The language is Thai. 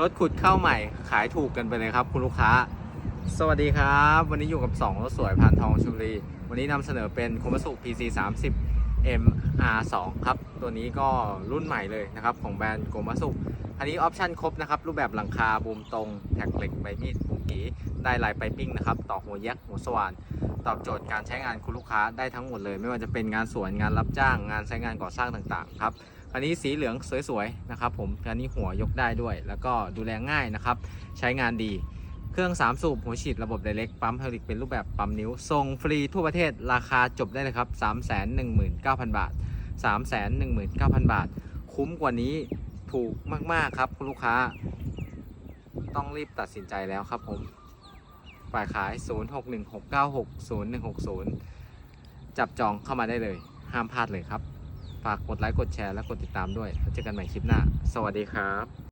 รถขุดเข้าใหม่ขายถูกกันไปเลยครับ คุณลูกค้า สวัสดีครับ วันนี้อยู่กับ 2 รถสวยพานทองชุมรีวันนี้นำเสนอเป็นคุมสุ PC 30 MR2 ครับ ตัวนี้ก็รุ่นใหม่เลยนะครับ ของแบรนด์โกมัสุอันนี้ออปชั่นครบนะครับ รูปแบบหลังคาบูมตรง แท็กเหล็กใบมีดบุกีได้ลายไปปิ้งนะครับต่อหัวยักษ์หัวสว่านตอบโจทย์การใช้งานคุณลูกค้าได้ทั้งหมดเลย ไม่ว่าจะเป็นงานสวนงานรับจ้างงานใช้งานก่อสร้างต่างๆครับ อันนี้สีเหลืองสวยๆนะครับผมอันนี้หัวยกได้ด้วย แล้วก็ดูแลง่ายนะครับ ใช้งานดีเครื่อง 3 สูบหัวฉีดระบบไดเรกปั๊มไฮดรอลิกเป็นรูปแบบปั๊มนิ้วส่งฟรีทั่วประเทศราคาจบได้เลยครับ 319,000 บาท 319,000 บาท คุ้มกว่านี้ถูกมาก ๆ ครับ คุณลูกค้า ต้องรีบตัดสินใจแล้วครับผม ฝ่ายขาย 0616960160 จับจองเข้ามาได้เลย ห้ามพลาดเลยครับ ฝากกดไลค์กดแชร์และกดติดตามด้วยแล้วเจอกันใหม่คลิปหน้า สวัสดีครับ